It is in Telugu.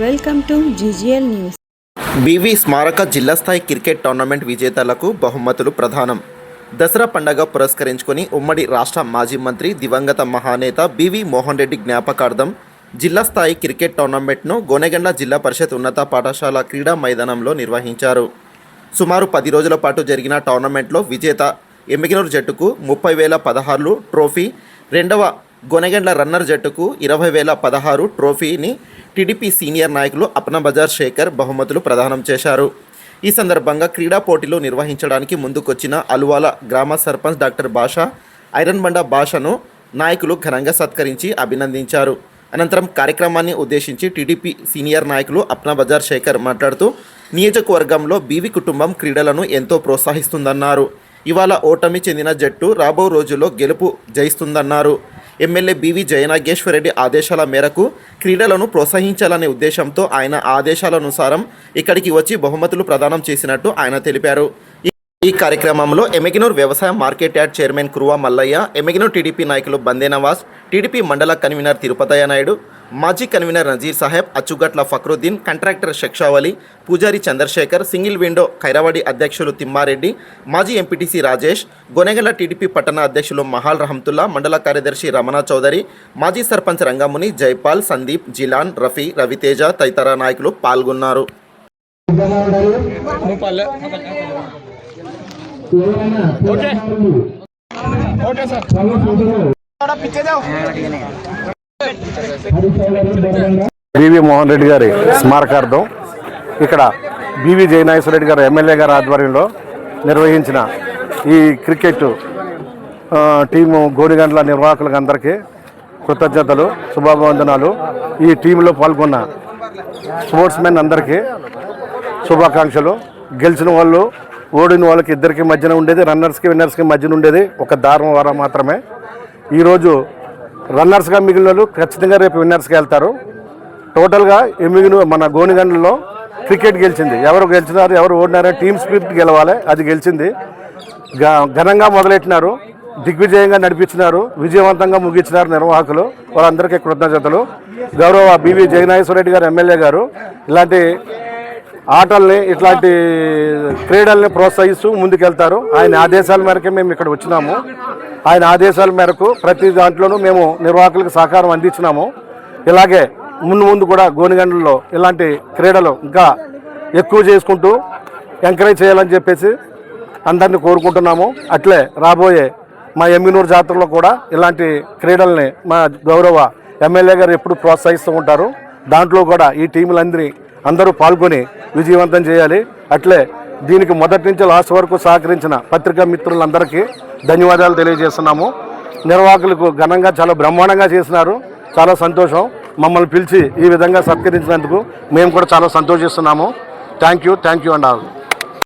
Welcome to GGL news. BV స్మారక జిల్లా స్థాయి క్రికెట్ టోర్నమెంట్ విజేతలకు బహుమతులు ప్రధానం. దసరా పండగ పురస్కరించుకొని ఉమ్మడి రాష్ట్ర మాజీ మంత్రి దివంగత మహానేత బివి మోహన్ రెడ్డి జ్ఞాపకార్థం జిల్లా స్థాయి క్రికెట్ టోర్నమెంట్ను గోనెగండ జిల్లా పరిషత్ ఉన్నత పాఠశాల క్రీడా మైదానంలో నిర్వహించారు. సుమారు పది రోజుల పాటు జరిగిన టోర్నమెంట్లో విజేత ఎమ్మిగినూరు జట్టుకు ముప్పై వేల పదహారులు ట్రోఫీ రెండవ గొనగండ్ల రన్నర్ జట్టుకు ఇరవై వేల పదహారు ట్రోఫీని టీడీపీ సీనియర్ నాయకులు అప్న బజార్ శేఖర్ బహుమతులు ప్రదానం చేశారు. ఈ సందర్భంగా క్రీడా పోటీలు నిర్వహించడానికి ముందుకొచ్చిన అలువాల గ్రామ సర్పంచ్ డాక్టర్ బాషా ఐరన్ బండ భాషను నాయకులు ఘనంగా సత్కరించి అభినందించారు. అనంతరం కార్యక్రమాన్ని ఉద్దేశించి టీడీపీ సీనియర్ నాయకులు అప్న బజార్ శేఖర్ మాట్లాడుతూ నియోజకవర్గంలో బీవి కుటుంబం క్రీడలను ఎంతో ప్రోత్సహిస్తుందన్నారు. ఇవాళ ఓటమి చెందిన జట్టు రాబో రోజుల్లో గెలుపు జయిస్తుందన్నారు. ఎమ్మెల్యే బివి జయనాగేశ్వరరెడ్డి ఆదేశాల మేరకు క్రీడలను ప్రోత్సహించాలనే ఉద్దేశంతో ఆయన ఆదేశాలనుసారం ఇక్కడికి వచ్చి బహుమతులు ప్రదానం చేసినట్టు ఆయన తెలిపారు. ఈ- ఈ కార్యక్రమంలో ఎమెగినూర్ వ్యవసాయ market yard chairman Kuruva Mallaiah Yemmiganur TDP నాయకులు బందే నవాజ్ టీడీపీ మండల కన్వీనర్ తిరుపతయ్య నాయుడు మాజీ convener Nazeer Saheb Achugatla Fakruddin contractor Shakshavali Pujari Chandrashekar single window ఖైరావాడి అధ్యక్షులు తిమ్మారెడ్డి మాజీ ఎంపీటీసీ రాజేష్ గొనెగల టీడీపీ పట్టణ అధ్యక్షులు మహాల్ రహంతుల్లా మండల కార్యదర్శి రమణ చౌదరి మాజీ సర్పంచ్ రంగముని జైపాల్ సందీప్ జిలాన్ రఫీ రవితేజ తదితర నాయకులు పాల్గొన్నారు. Okay. Okay sir. BV Mohan Reddy గారి స్మారకార్థం ఇక్కడ బివి జయనాగేశ్వర రెడ్డి గారు ఎమ్మెల్యే గారి ఆధ్వర్యంలో నిర్వహించిన ఈ క్రికెట్ టీము గోడిగండ్ల నిర్వాహకులకు అందరికీ కృతజ్ఞతలు శుభాభివందనాలు. ఈ టీంలో పాల్గొన్న స్పోర్ట్స్ మెన్ అందరికీ శుభాకాంక్షలు. గెలిచిన వాళ్ళు ఓడిన వాళ్ళకి ఇద్దరికి మధ్యన ఉండేది రన్నర్స్కి విన్నర్స్కి మధ్యన ఉండేది ఒక దారం వారం మాత్రమే. ఈరోజు రన్నర్స్గా మిగిలిన వాళ్ళు ఖచ్చితంగా రేపు విన్నర్స్కి వెళ్తారు. టోటల్గా మిగిలిన మన గోనిగండ్లలో క్రికెట్ గెలిచింది. ఎవరు గెలిచినారు ఎవరు ఓడినారో టీమ్ స్పిరిట్ గెలవాలి అది గెలిచింది. ఘనంగా మొదలెట్టినారు. దిగ్విజయంగా నడిపించినారు విజయవంతంగా ముగించినారు నిర్వాహకులు వాళ్ళందరికీ కృతజ్ఞతలు. గౌరవ బివి జగనాగేశ్వర రెడ్డి గారు ఎమ్మెల్యే గారు ఇలాంటి ఆటల్ని ఇట్లాంటి క్రీడల్ని ప్రోత్సహిస్తూ ముందుకెళ్తారు. ఆయన ఆదేశాల మేరకే మేము ఇక్కడ వచ్చినాము. ఆయన ఆదేశాల మేరకు ప్రతి దాంట్లోనూ మేము నిర్వాహకులకు సహకారం అందించినాము. ఇలాగే ముందు ముందు కూడా గోనిగండ్లలో ఇలాంటి క్రీడలు ఇంకా ఎక్కువ చేసుకుంటూ ఎంకరేజ్ చేయాలని చెప్పేసి అందరిని కోరుకుంటున్నాము. అట్లే రాబోయే మా ఎమ్మినూరు జాతరలో కూడా ఇలాంటి క్రీడల్ని మా గౌరవ ఎమ్మెల్యే గారు ఎప్పుడు ప్రోత్సహిస్తూ ఉంటారు. దాంట్లో కూడా ఈ టీములందరి అందరూ పాల్గొని విజయవంతం చేయాలి. అట్లే దీనికి మొదటి నుంచి లాస్ట్ వరకు సహకరించిన పత్రికా మిత్రులందరికీ ధన్యవాదాలు తెలియజేస్తున్నాము. నిర్వాహకులకు ఘనంగా చాలా బ్రహ్మాండంగా చేసినారు. చాలా సంతోషం. మమ్మల్ని పిలిచి ఈ విధంగా సత్కరించినందుకు మేము కూడా చాలా సంతోషిస్తున్నాము. Thank you thank you and all